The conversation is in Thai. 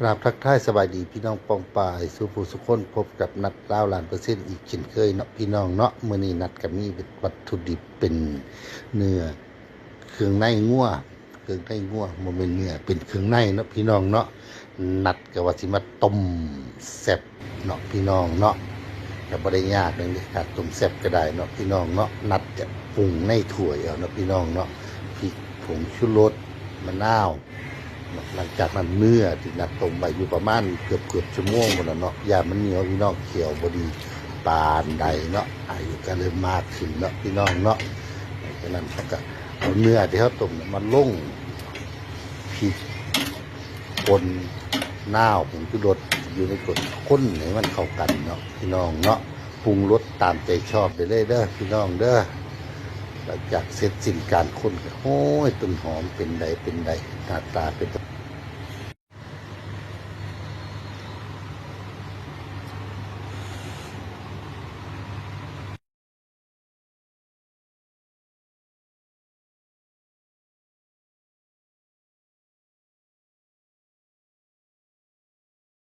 กราบทักทายสบายดีพี่น้องปองปายสุภูสุคนพบกับนัดดาล้านเปอร์เซ็นต์อีกเช่นเคยเนาะพี่น้องเนาะมื้อนี้นัดกับมีวัตถุดิบเป็นเนื้อเครื่องในงัวเครื่องในงัวบ่แม่นเนื้อเป็นเครื่องในเนาะพี่น้องเนาะนัดก็ว่าสิมาต้มแซ่บเนาะพี่น้องเนาะก็บ่ได้ยากเลยนี่ครับต้มแซ่บก็ได้เนาะพี่น้องเนาะนัดจะปรุงในถ้วเอาเนาะพี่น้องเนาะพริกผงชูรสมะนาว หลังจากนั้นเนื้อที่นัดต้มไปอยู่ประมาณเกือบเกือบชั่วโมงหมดแล้วเนาะยามันเหนียวพี่น้องเขียวบดีปานใดเนาะอายุก็เริ่มมากขึ้นเนาะพี่น้องเนาะดังนั้นเขาก็เอาเนื้อที่เขาต้มเนี่ยมาลงพริกคนน้าวผงชูรสอยู่ในกดข้นให้มันเข้ากันเนาะพี่น้องเนาะปรุงรสตามใจชอบไปเลยเด้อพี่น้องเด้อ หลังจากเสร็จสิ้นการคนโอ้ยต้นหอมเป็นใดเป็นใดหน้าตาเป็น